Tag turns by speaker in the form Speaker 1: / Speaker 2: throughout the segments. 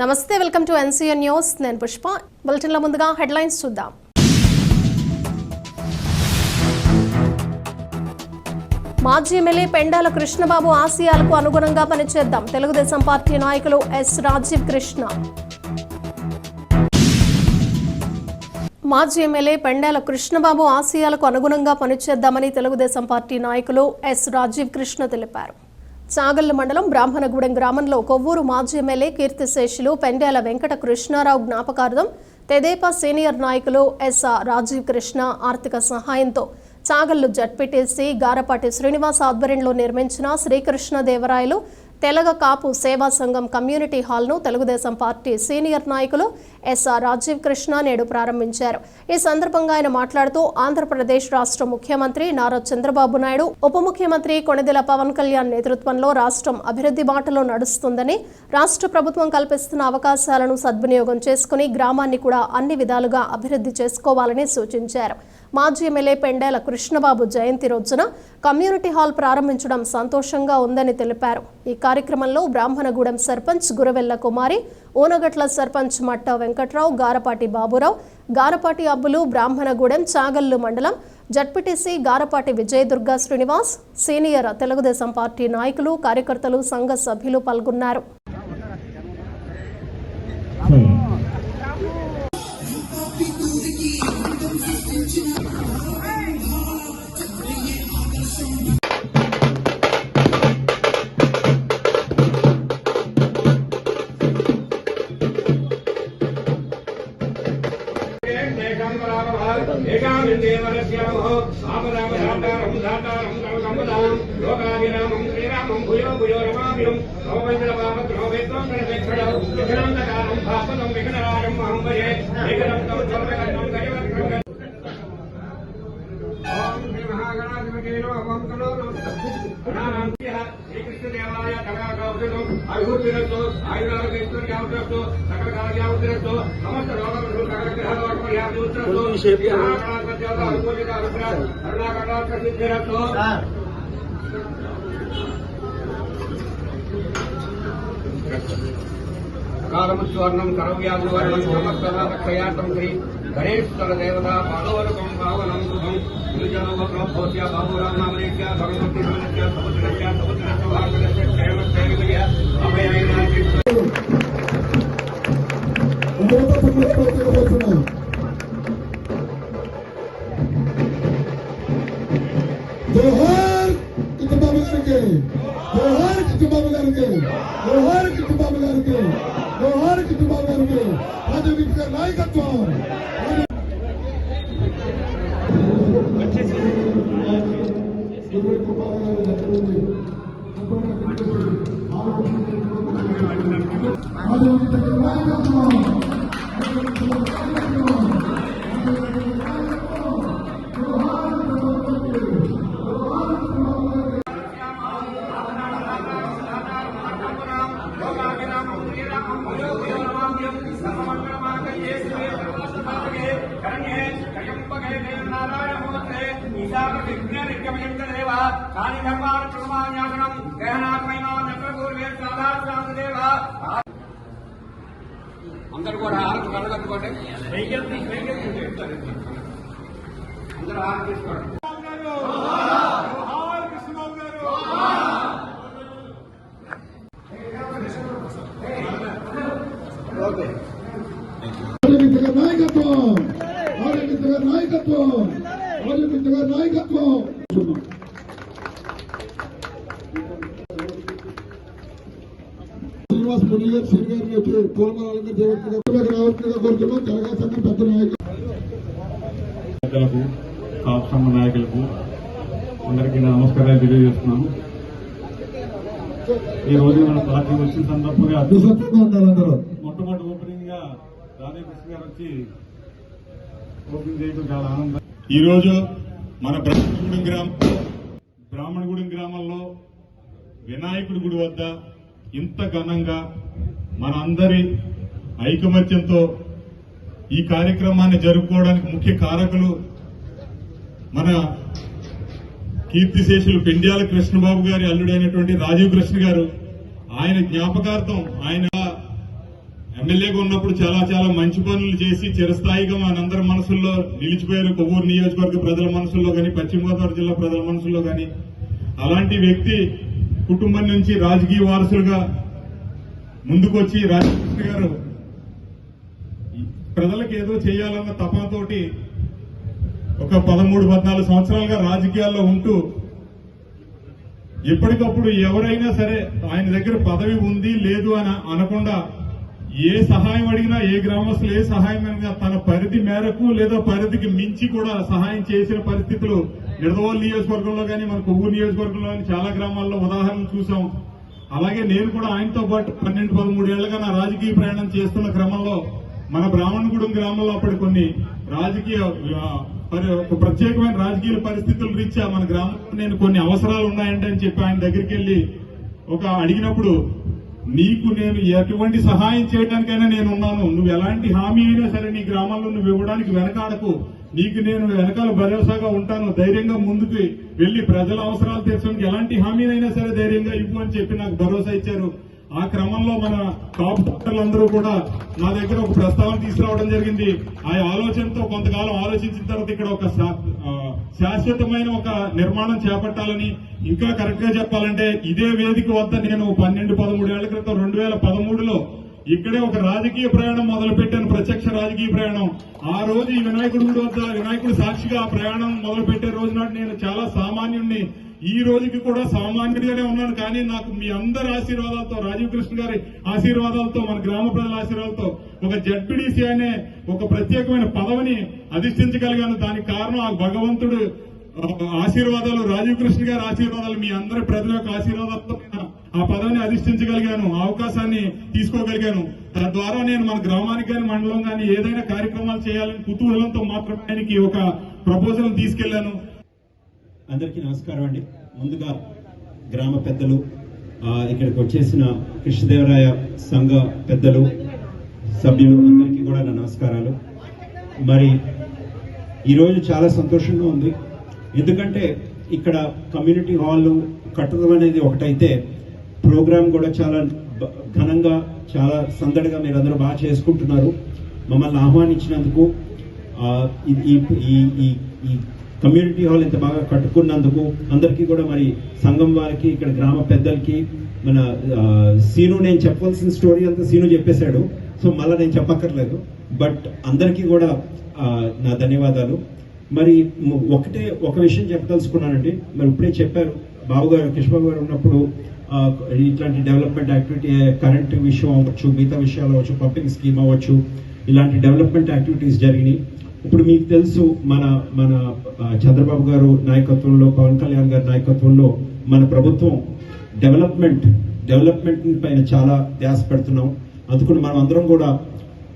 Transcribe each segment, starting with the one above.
Speaker 1: నమస్తే welcome to NCN news. నేను పుష్ప. బులెటిన్లో ముందుగా హెడ్లైన్స్ చూద్దాం. మాజీ ఎమ్మెల్యే పెండాల కృష్ణబాబు ఆశయాలకు అనుగుణంగా పనిచేద్దాం. తెలుగుదేశం పార్టీ నాయకులు ఎస్ రాజీవ్ కృష్ణ. మాజీ ఎమ్మెల్యే పెండాల కృష్ణబాబు ఆశయాలకు అనుగుణంగా పనిచేద్దామని తెలుగుదేశం పార్టీ నాయకులు ఎస్ రాజీవ్ కృష్ణ తెలిపారు. చాగల్లు మండలం బ్రాహ్మణగూడెం గ్రామంలో కొవ్వూరు మాజీ ఎమ్మెల్యే కీర్తిశేషులు పెండ్యాల వెంకట కృష్ణారావు జ్ఞాపకార్థం తెదేపా సీనియర్ నాయకులు ఎస్ రాజీవ్ కృష్ణ ఆర్థిక సహాయంతో చాగల్లు జడ్పీటీసీ గారపాటి శ్రీనివాస్ ఆధ్వర్యంలో నిర్మించిన శ్రీకృష్ణదేవరాయలు తెలగ కాపు సేవా సంఘం కమ్యూనిటీ హాల్ను తెలుగుదేశం పార్టీ సీనియర్ నాయకులు ఎస్ఆర్ రాజీవ్ కృష్ణ నేడు ప్రారంభించారు. ఈ సందర్భంగా ఆయన మాట్లాడుతూ ఆంధ్రప్రదేశ్ రాష్ట్ర ముఖ్యమంత్రి నారా చంద్రబాబు నాయుడు ఉప ముఖ్యమంత్రి కొణిదెల పవన్ కళ్యాణ్ నేతృత్వంలో రాష్ట్రం అభివృద్ధి బాటలో నడుస్తుందని రాష్ట్ర ప్రభుత్వం కల్పిస్తున్న అవకాశాలను సద్వినియోగం చేసుకుని గ్రామాన్ని కూడా అన్ని విధాలుగా అభివృద్ధి చేసుకోవాలని సూచించారు. మాజీ ఎమ్మెల్యే పెండేల కృష్ణబాబు జయంతి రోజున కమ్యూనిటీ హాల్ ప్రారంభించడం సంతోషంగా ఉందని తెలిపారు. ఈ కార్యక్రమంలో బ్రాహ్మణగూడెం సర్పంచ్ గురవెల్ల కుమారి ఊనగట్ల సర్పంచ్ మట్ట వెంకట్రావు గారపాటి బాబురావు గారపాటి అబ్బులు బ్రాహ్మణగూడెం చాగల్లు మండలం ZPTC Garapati Vijayadurga Srinivas senior Telugudesam party నాయకులు కార్యకర్తలు సంఘ సభ్యులు పాల్గొన్నారు.
Speaker 2: భూయో రమాభిరం నవమైంద్రపాపద్రోవేత్వం భాపదం విఘ్నరాజం అహం భజే ఏకదంతం సర్వకర్ణం గజవక్రం ఓం శ్రీ మహాగణాధిపతి ఓం కలో శ్రీకృష్ణదేవాలయ కళాకావుతం అభివృద్ధిరత్తు ఆయురారోగ్యశ్వర్యావతరత్తు సకల కార్యావతరత్తు సమస్త రోగములు సకల గ్రహాలు అరుణాకటాక్షిద్ధిరత్తు కాలముస్వర్ణం కరవ్యాధివర్ణం సమస్తయార్థం శ్రీ గణేశ్వర దేవత పాదవరకం పావనం శుభం గిరిజనోపక్రోభ్యోస్య బాబురాం నామనేక్య భగవతి సమనస్య సముద్రస్య సముద్రస్య భాగవతస్య క్షేమస్య విజయ అభయైనాచి
Speaker 3: అందరితో సంబంధించిన జోహార్ గారికి జోహార్ కిట్టుబాబు గారికి జోహార్ కిట్టుబాబు గారికి రాజకీయ నాయకత్వం. రాజకీయ
Speaker 2: అందరూ కూడా హారతి కలగట్టుకోండి అందరూ హారతి తీసుకోండి
Speaker 3: రాజకీయ గారి నాయకత్వం రాజకీయ గారి నాయకత్వం రాజకీయ గారి నాయకత్వం శ్రీనివాస్ మురళి పూలమాల రావాల్సిందిగా కోరుతున్నాం. తెలంగాణ సంఘం పెద్ద
Speaker 4: నాయకులకు అందరికీ నమస్కారాలు తెలియజేస్తున్నాను. ఈ రోజు మన పార్టీ వచ్చిన సందర్భంగా మొట్టమొదటి ఓపెనింగ్గా రాధాకృష్ణ గారు వచ్చి ఓపెనింగ్ చేయడం చాలా ఆనందం. ఈ రోజు మన బ్రాహ్మణగూడెం గ్రామం బ్రాహ్మణగూడెం గ్రామంలో వినాయకుడి గుడి వద్ద ఇంత ఘనంగా మన అందరి ఐకమత్యంతో ఈ కార్యక్రమాన్ని జరుపుకోవడానికి ముఖ్య కారకులు మన కీర్తిశేషులు పెండ్యాల కృష్ణబాబు గారి అల్లుడైనటువంటి రాజీవ్ కృష్ణ గారు. ఆయన జ్ఞాపకార్థం ఆయన ఎమ్మెల్యేగా ఉన్నప్పుడు చాలా చాలా మంచి పనులు చేసి చిరస్థాయిగా మనందరి మనసుల్లో నిలిచిపోయారు. కొవ్వూరు నియోజకవర్గ ప్రజల మనసుల్లో కానీ పశ్చిమ గోదావరి జిల్లా ప్రజల మనసుల్లో కానీ అలాంటి వ్యక్తి కుటుంబం నుంచి రాజకీయ వారసులుగా ముందుకొచ్చి రాజకృష్ణ గారు ప్రజలకు ఏదో చేయాలన్న తపనతోటి ఒక పదమూడు పద్నాలుగు సంవత్సరాలుగా రాజకీయాల్లో ఉంటూ ఎప్పటికప్పుడు ఎవరైనా సరే ఆయన దగ్గర పదవి ఉంది లేదు అని అనకుండా ఏ సహాయం అడిగినా ఏ గ్రామస్తులు ఏ సహాయం అడిగినా తన పరిధి మేరకు లేదా పరిధికి మించి కూడా సహాయం చేసిన పరిస్థితులు నిడదవోలు నియోజకవర్గంలో కానీ మన కొవ్వూరు నియోజకవర్గంలో కానీ చాలా గ్రామాల్లో ఉదాహరణలు చూసాం అలాగే నేను కూడా ఆయనతో పాటు పన్నెండు పదమూడు ఏళ్ళుగా నా రాజకీయ ప్రయాణం చేస్తున్న క్రమంలో మన బ్రాహ్మణగూడెం గ్రామంలో అప్పటి కొన్ని రాజకీయ పరి- ఒక ప్రత్యేకమైన రాజకీయ పరిస్థితుల రీత్యా మన గ్రామంలో నేను కొన్ని అవసరాలు ఉన్నాయంటే అని చెప్పి ఆయన దగ్గరికి వెళ్ళి ఒక అడిగినప్పుడు నీకు నేను ఎటువంటి సహాయం చేయడానికైనా నేను ఉన్నాను నువ్వు ఎలాంటి హామీ అయినా సరే నీ గ్రామంలో నువ్వు ఇవ్వడానికి వెనకాడకు. నీకు నేను వెనకాల భరోసాగా ఉంటాను ధైర్యంగా ముందుకు వెళ్ళి ప్రజల అవసరాలు తీర్చడానికి ఎలాంటి హామీనైనా సరే ధైర్యంగా ఇవ్వు అని చెప్పి నాకు భరోసా ఇచ్చారు. ఆ క్రమంలో మన టాప్ డాక్టర్లందరూ కూడా నా దగ్గర ఒక ప్రస్తావన తీసుకురావడం జరిగింది. ఆ ఆలోచనతో కొంతకాలం ఆలోచించిన తర్వాత ఇక్కడ ఒక శా- శాశ్వతమైన ఒక నిర్మాణం చేపట్టాలని ఇంకా కరెక్ట్గా చెప్పాలంటే ఇదే వేదిక వద్ద నేను పన్నెండు పదమూడు ఏళ్ళ క్రితం రెండు వేల పదమూడులో ఇక్కడే ఒక రాజకీయ ప్రయాణం మొదలు పెట్టాను ప్రత్యక్ష రాజకీయ ప్రయాణం. ఆ రోజు ఈ వినాయకుడి గుడి వద్ద వినాయకుడు సాక్షిగా ఆ ప్రయాణం మొదలు పెట్టే రోజు నాటి నేను చాలా సామాన్యుణ్ణి. ఈ రోజుకి కూడా సామాన్యుడిగానే ఉన్నాను కానీ నాకు మీ అందరి ఆశీర్వాదాలతో రాజీవ్ కృష్ణ గారి ఆశీర్వాదాలతో మన గ్రామ ప్రజల ఆశీర్వాదాలతో ఒక జడ్పీడీసీ అనే ఒక ప్రత్యేకమైన పదవిని అధిష్ఠించగలిగాను. దానికి కారణం ఆ భగవంతుడు. ఆశీర్వాదాలు రాజీవ్ కృష్ణ గారి ఆశీర్వాదాలు మీ అందరి ప్రజల యొక్క ఆశీర్వాదాలతో ఆ పదవిని అధిష్ఠించగలిగాను ఆ అవకాశాన్ని తీసుకోగలిగాను. తద్వారా నేను మన గ్రామానికి కానీ మండలం కానీ ఏదైనా కార్యక్రమాలు చేయాలని కుతూహలంతో మాత్రమే ఆయనకి ఒక ప్రపోజల్ తీసుకెళ్ళాను
Speaker 5: అందరికీ నమస్కారం అండి. ముందుగా గ్రామ పెద్దలు ఇక్కడికి వచ్చేసిన కృష్ణదేవరాయ సంఘ పెద్దలు సభ్యులు అందరికీ కూడా నా నమస్కారాలు. మరి ఈరోజు చాలా సంతోషంగా ఉంది. ఎందుకంటే ఇక్కడ కమ్యూనిటీ హాల్ కట్టడం అనేది ఒకటైతే ప్రోగ్రాం కూడా చాలా బ- ఘనంగా చాలా సందడిగా మీరు అందరూ బాగా చేసుకుంటున్నారు. మమ్మల్ని ఆహ్వానించినందుకు ఈ- ఈ ఈ- ఈ కమ్యూనిటీ హాల్ ఇంత బాగా కట్టుకున్నందుకు అందరికీ కూడా మరి సంఘం వారికి ఇక్కడ గ్రామ పెద్దలకి మన సీను నేను చెప్పవలసిన స్టోరీ అంతా సీను చెప్పేశాడు సో మళ్ళీ నేను చెప్పక్కర్లేదు. బట్ అందరికీ కూడా నా ధన్యవాదాలు. మరి ఒకటే ఒక విషయం చెప్పదలుచుకున్నానండి. మరి ఇప్పుడే చెప్పారు బాబు గారు కృష్ణబాబు గారు ఉన్నప్పుడు ఇట్లాంటి డెవలప్మెంట్ యాక్టివిటీ కరెంట్ విషయం అవ్వచ్చు మిగతా విషయాలు అవ్వచ్చు పంపింగ్ స్కీమ్ అవ్వచ్చు ఇలాంటి డెవలప్మెంట్ యాక్టివిటీస్ జరిగినాయి. ఇప్పుడు మీకు తెలుసు మన మన చంద్రబాబు గారు నాయకత్వంలో పవన్ కళ్యాణ్ గారి నాయకత్వంలో మన ప్రభుత్వం డెవలప్మెంట్ డెవలప్మెంట్ పైన చాలా ధ్యాస పెడుతున్నాం. అందుకని మనం అందరం కూడా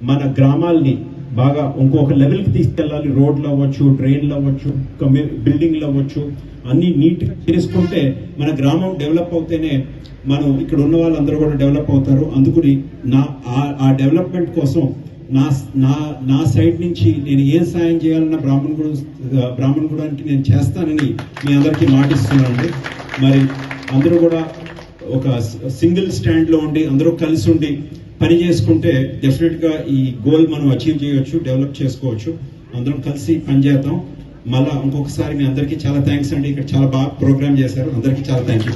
Speaker 5: మన గ్రామాల్ని బాగా ఇంకొక లెవెల్కి తీసుకెళ్ళాలి. రోడ్లు అవ్వచ్చు ట్రైన్లు అవ్వచ్చు కమ్యూ బిల్డింగ్లు అవ్వచ్చు అన్నీ నీట్గా చేసుకుంటే మన గ్రామం డెవలప్ అవుతేనే మనం ఇక్కడ ఉన్న వాళ్ళందరూ కూడా డెవలప్ అవుతారు. అందుకని నా ఆ- ఆ డెవలప్మెంట్ కోసం నా నా నా సైడ్ నుంచి నేను ఏం సాయం చేయాలన్న బ్రాహ్మణగూడ గుడానికి నేను చేస్తానని మీ అందరికీ మాటిస్తున్నానండి. మరి అందరూ కూడా ఒక సింగిల్ స్టాండ్లో ఉండి అందరూ కలిసి ఉండి పని చేసుకుంటే డెఫినెట్గా ఈ గోల్ మనం అచీవ్ చేయొచ్చు డెవలప్ చేసుకోవచ్చు. అందరం కలిసి పని మళ్ళీ ఇంకొకసారి మీ అందరికీ చాలా థ్యాంక్స్ అండి. ఇక్కడ చాలా బాగా ప్రోగ్రామ్ చేశారు. అందరికీ చాలా థ్యాంక్ యూ